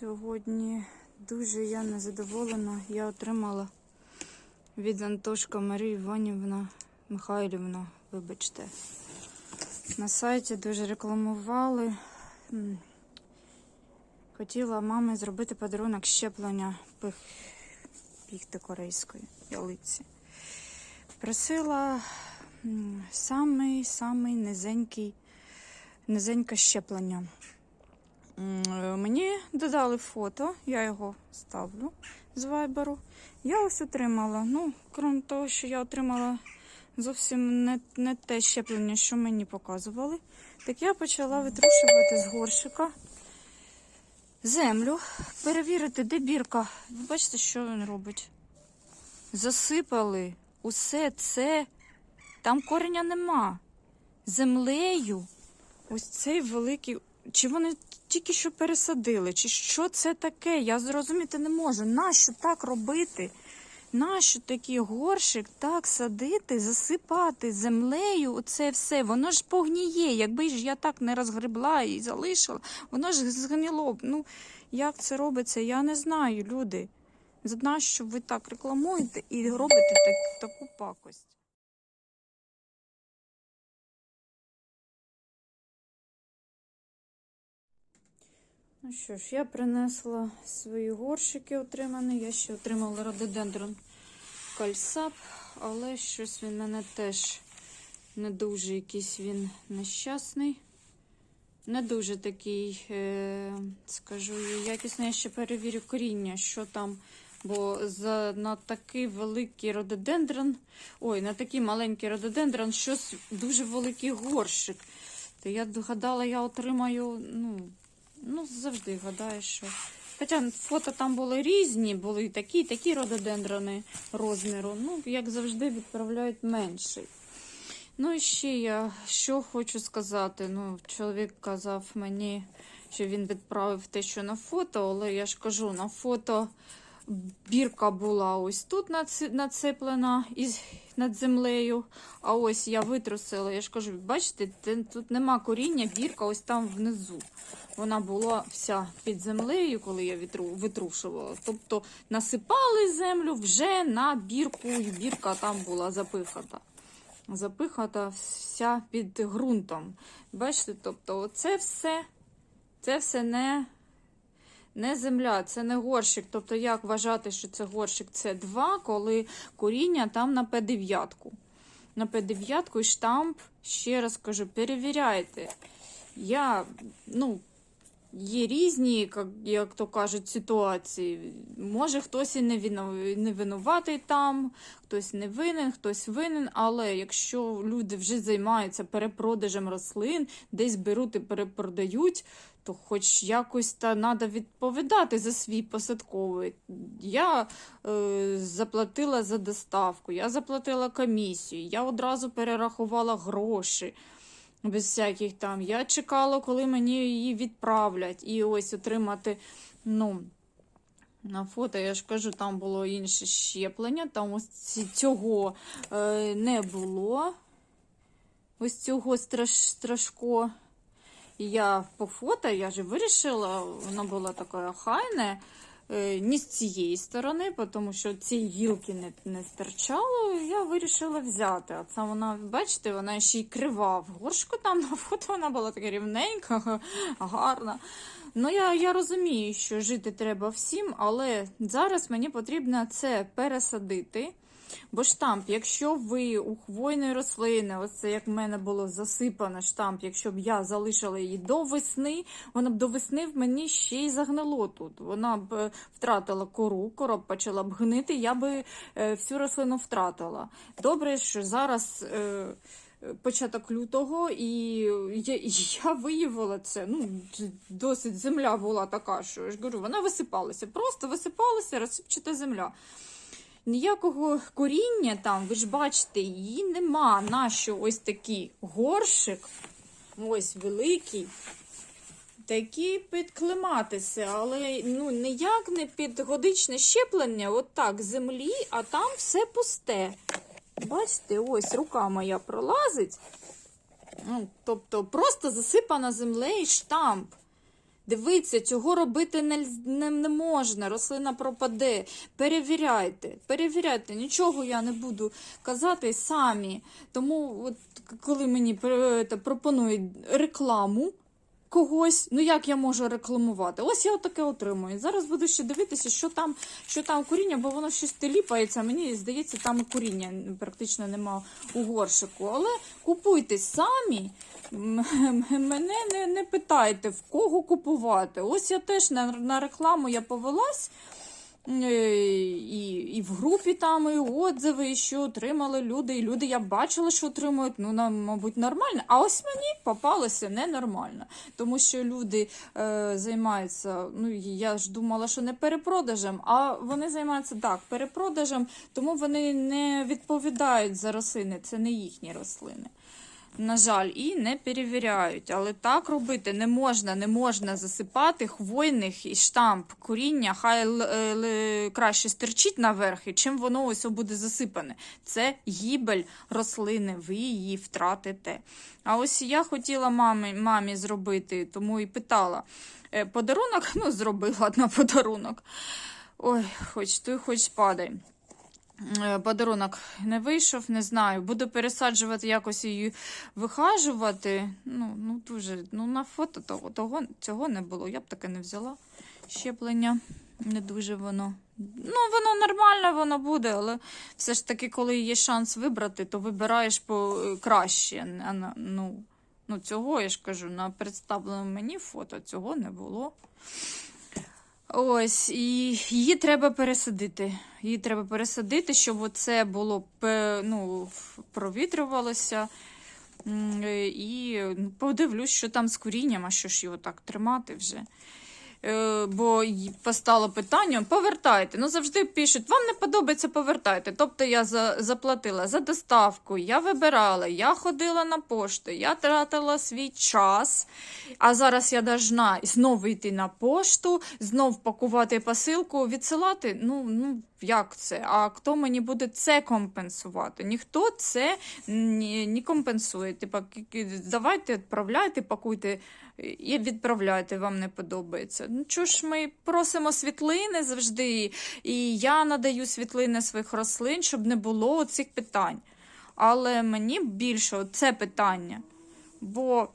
Сьогодні дуже я незадоволена. Я отримала від Антошка Марії Іванівна Михайлівна, вибачте. На сайті дуже рекламували. Хотіла мамі зробити подарунок щеплення пих... піхти корейської ялиці. Просила м, самий самий низенький, низеньке щеплення. Е, Мені додали фото, я його ставлю з вайберу. Я ось отримала. Ну, крім того, що я отримала зовсім не, не те щеплення, що мені показували. Так я почала витрушувати з горщика землю, перевірити, де бірка. Ви бачите, що він робить? Засипали усе це. Там кореня нема. Землею. Ось цей великий. Чи вони тільки що пересадили? Чи що це таке? Я зрозуміти не можу. Нащо так робити? Нащо такий горщик так садити, засипати землею? Оце все. Воно ж погніє. Якби ж я так не розгребла і залишила, воно ж згнило б. Ну, як це робиться, я не знаю, люди. За нащо ви так рекламуєте і робите так, таку пакость? Ну що ж, я принесла свої горщики отримані. Я ще отримала рододендрон кальсап, але щось він мене теж не дуже якийсь він нещасний. Не дуже такий, е, скажу, якісний. Я ще перевірю коріння, що там. Бо за на такий великий рододендрон, ой, на такий маленький рододендрон, щось дуже великий горщик. То я гадала, я отримаю, ну, ну завжди гадаю, що. Хоча фото там були різні, були і такі, і такі рододендрони розміру. Ну, як завжди, відправляють менший. Ну і ще я що хочу сказати. Ну, чоловік казав мені, що він відправив те, що на фото, але я ж кажу, на фото бірка була ось тут нацеплена із над землею. А ось я витрусила. Я ж кажу, бачите, тут нема коріння, бірка ось там внизу. Вона була вся під землею, коли я витрушувала. Тобто насипали землю вже на бірку, і бірка там була запихата. Запихата вся під ґрунтом. Бачите, тобто, це все, це все не, не земля, це не горщик. Тобто, як вважати, що це горщик це 2, коли коріння там на П9. На П9 і штамп, ще раз кажу, перевіряйте. Я, ну, Є різні, як, як то кажуть, ситуації. Може, хтось і не, вину- не винуватий там, хтось не винен, хтось винен. Але якщо люди вже займаються перепродажем рослин, десь беруть і перепродають, то хоч якось та треба відповідати за свій посадковий. Я е, заплатила за доставку, я заплатила комісію, я одразу перерахувала гроші без всяких там. Я чекала, коли мені її відправлять. І ось отримати, ну, на фото, я ж кажу, там було інше щеплення, там ось цього е, не було. Ось цього страш, страшко. І я по фото, я ж вирішила, вона була така хайна, е, не з цієї сторони, тому що цієї гілки не, не стирчало, я вирішила взяти. А це вона, бачите, вона ще й крива в горшку там на фото вона була така рівненька, гарна. Ну, я, я розумію, що жити треба всім, але зараз мені потрібно це пересадити. Бо штамп, якщо ви у хвойної рослини, оце як в мене було засипано штамп, якщо б я залишила її до весни, вона б до весни в мені ще й загнило тут. Вона б е, втратила кору, кора б почала б гнити, я би е, всю рослину втратила. Добре, що зараз. Е, Початок лютого, і я, я виявила це. Ну, досить земля була така, що я ж кажу, вона висипалася. Просто висипалася розсипчата земля. Ніякого коріння там, ви ж бачите, її нема. Нащо ось такий горшик, ось великий, такий підклематися, але ну, ніяк не під годичне щеплення, от так, землі, а там все пусте. Бачите, ось рука моя пролазить. Ну, тобто просто засипана землею штамп. Дивіться, цього робити не, не, не можна. Рослина пропаде. Перевіряйте, перевіряйте. Нічого я не буду казати самі. Тому, от коли мені е, пропонують рекламу когось, ну як я можу рекламувати? Ось я таке отримую. Зараз буду ще дивитися, що там, що там коріння, бо воно щось теліпається. Мені здається, там і коріння практично нема у горшику. Але купуйте самі. Мене не, не питайте, в кого купувати. Ось я теж на, на рекламу я повелась. Е, І, і в групі там і отзиви, що отримали люди. І люди я бачила, що отримують, ну, нам, мабуть, нормально. А ось мені попалося ненормально. Тому що люди е, займаються, ну я ж думала, що не перепродажем, а вони займаються так, перепродажем, тому вони не відповідають за рослини, це не їхні рослини. На жаль, і не перевіряють. Але так робити не можна. Не можна засипати хвойних і штамп коріння, хай е, краще стерчить наверх, і чим воно ось буде засипане. Це гібель рослини, ви її втратите. А ось я хотіла мамі, мамі зробити, тому і питала. Е, Подарунок, ну, зробила на подарунок. Ой, хоч ти, хоч падай. Е, Подарунок не вийшов, не знаю. Буду пересаджувати, якось її вихажувати. Ну, ну дуже, ну на фото того, того цього не було. Я б таке не взяла. Щеплення не дуже воно. Ну, воно нормально, воно буде, але все ж таки, коли є шанс вибрати, то вибираєш по е, краще. Ну, ну, цього я ж кажу, на представленому мені фото цього не було. Ось, і її треба пересадити. Її треба пересадити, щоб оце було ну, провітрювалося. І ну, подивлюсь, що там з корінням, а що ж його так тримати вже. Е, Бо постало питання, повертайте. Ну, завжди пишуть, вам не подобається, повертайте. Тобто я за, заплатила за доставку, я вибирала, я ходила на пошту, я тратила свій час, а зараз я должна знову йти на пошту, знов пакувати посилку, відсилати. Ну, ну як це? А хто мені буде це компенсувати? Ніхто це не, компенсує. Типа, давайте, відправляйте, пакуйте і відправляйте, вам не подобається. Ну чого ж ми просимо світлини завжди, і я надаю світлини своїх рослин, щоб не було цих питань. Але мені більше це питання. Бо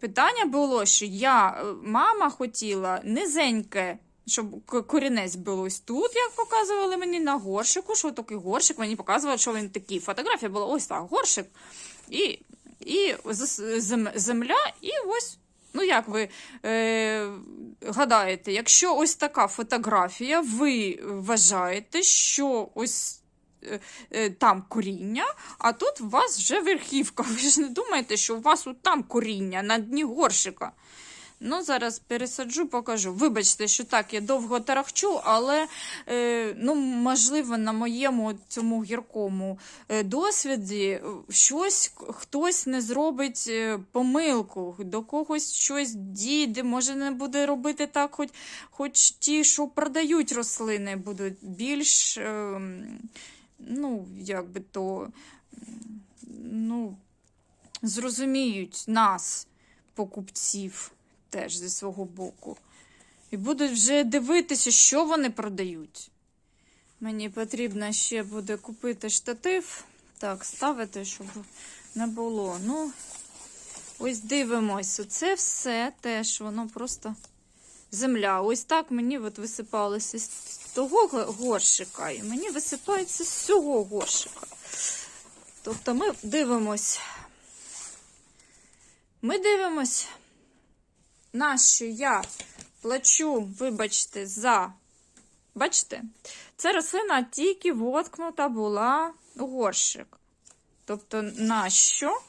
питання було, що я, е, мама хотіла низеньке, щоб корінець був ось тут, як показували мені на горшику, що такий горшик, мені показували, що він такий. Фотографія була ось так, горшик. І, і земля, і ось. Ну, як ви е, гадаєте, якщо ось така фотографія, ви вважаєте, що ось е, е, там коріння, а тут у вас вже верхівка. Ви ж не думаєте, що у вас от там коріння на дні горшика. Ну, зараз пересаджу, покажу. Вибачте, що так я довго тарахчу, але е, ну, можливо, на моєму цьому гіркому е, досвіді е, щось хтось не зробить е, помилку, до когось щось дійде, може не буде робити так, хоч, хоч ті, що продають рослини, будуть більш, е, ну, як би то, ну, зрозуміють нас, покупців теж зі свого боку. І будуть вже дивитися, що вони продають. Мені потрібно ще буде купити штатив. Так, ставити, щоб не було. Ну, ось дивимось. Оце все теж, воно просто земля. Ось так мені от висипалося з того го- горшика, і мені висипається з цього горшика. Тобто ми дивимось. Ми дивимось на що я плачу, вибачте, за. Бачите? Ця рослина тільки воткнута була у горщик. Тобто, на що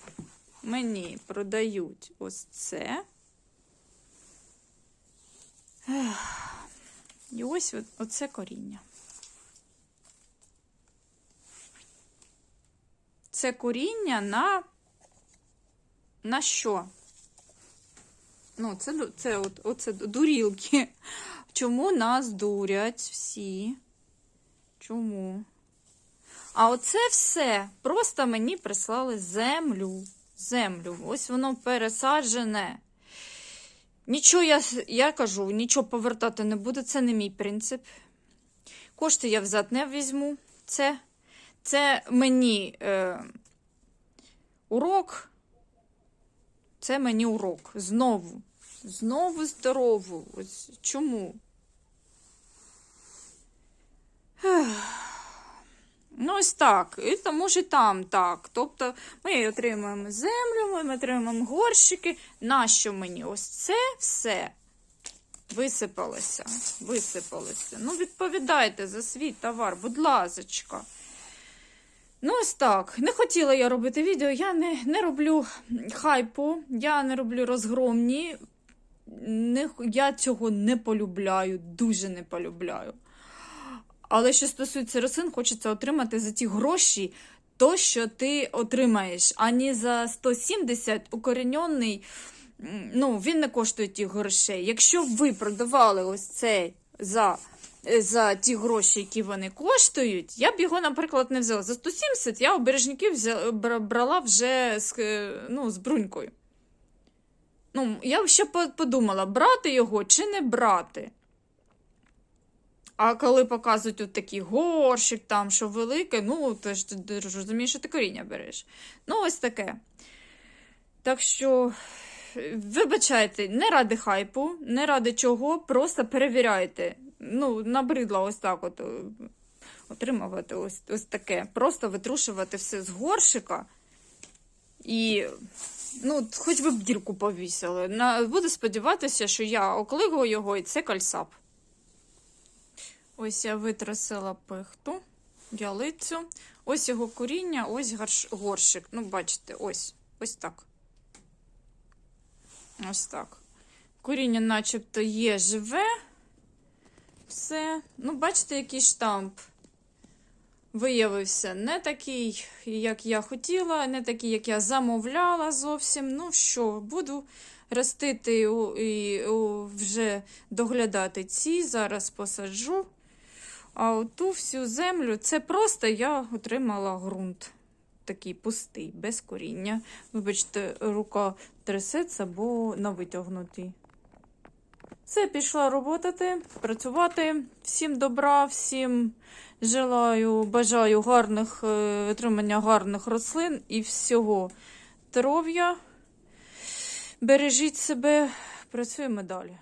мені продають ось це. І ось оце коріння. Це коріння на, на що? Ну, це, це от, оце дурілки. Чому нас дурять всі? Чому? А оце все просто мені прислали землю. Землю. Ось воно пересаджене. Нічого я, я кажу, нічого повертати не буду, це не мій принцип. Кошти я взад не візьму. Це, це мені е, урок. Це мені урок. Знову. Знову здорову. Ось чому? Ну, ось так. І тому ж і там так. Тобто ми отримуємо землю, ми отримуємо горщики. Нащо мені ось це все висипалося? Висипалося. Ну, відповідайте за свій товар, будь ласочка. Ну, ось так. Не хотіла я робити відео. Я не, не роблю хайпу, я не роблю розгромні. Не, я цього не полюбляю, дуже не полюбляю. Але що стосується рослин, хочеться отримати за ті гроші то, що ти отримаєш, а не за 170 укорінений, ну, він не коштує тих грошей. Якщо ви продавали ось цей за, за ті гроші, які вони коштують, я б його, наприклад, не взяла. За 170 я у бережників брала вже з, е, ну, з брунькою. Ну, я ще подумала, брати його чи не брати. А коли показують от такий горщик, там, що велике, ну, ти ж ти розумієш, що ти коріння береш. Ну, ось таке. Так що, е, вибачайте, не ради хайпу, не ради чого, просто перевіряйте. Ну, набридло ось так от е, отримувати ось, ось таке. Просто витрушувати все з горщика. І, ну, хоч би б дірку повісили. На, буду сподіватися, що я оклигаю його, і це кальсап. Ось я витрасила пихту, ялицю. Ось його коріння, ось горш... горщик. Ну, бачите, ось. Ось так. Ось так. Коріння начебто є живе. Все. Ну, бачите, який штамп виявився не такий, як я хотіла, не такий, як я замовляла зовсім. Ну що, буду ростити і вже доглядати ці. Зараз посаджу. А оту всю землю це просто я отримала ґрунт. Такий пустий, без коріння. Вибачте, рука трясеться, бо на витягнутій. Все, пішла роботати, працювати. Всім добра, всім желаю, бажаю гарних витримання отримання гарних рослин і всього здоров'я. Бережіть себе, працюємо далі.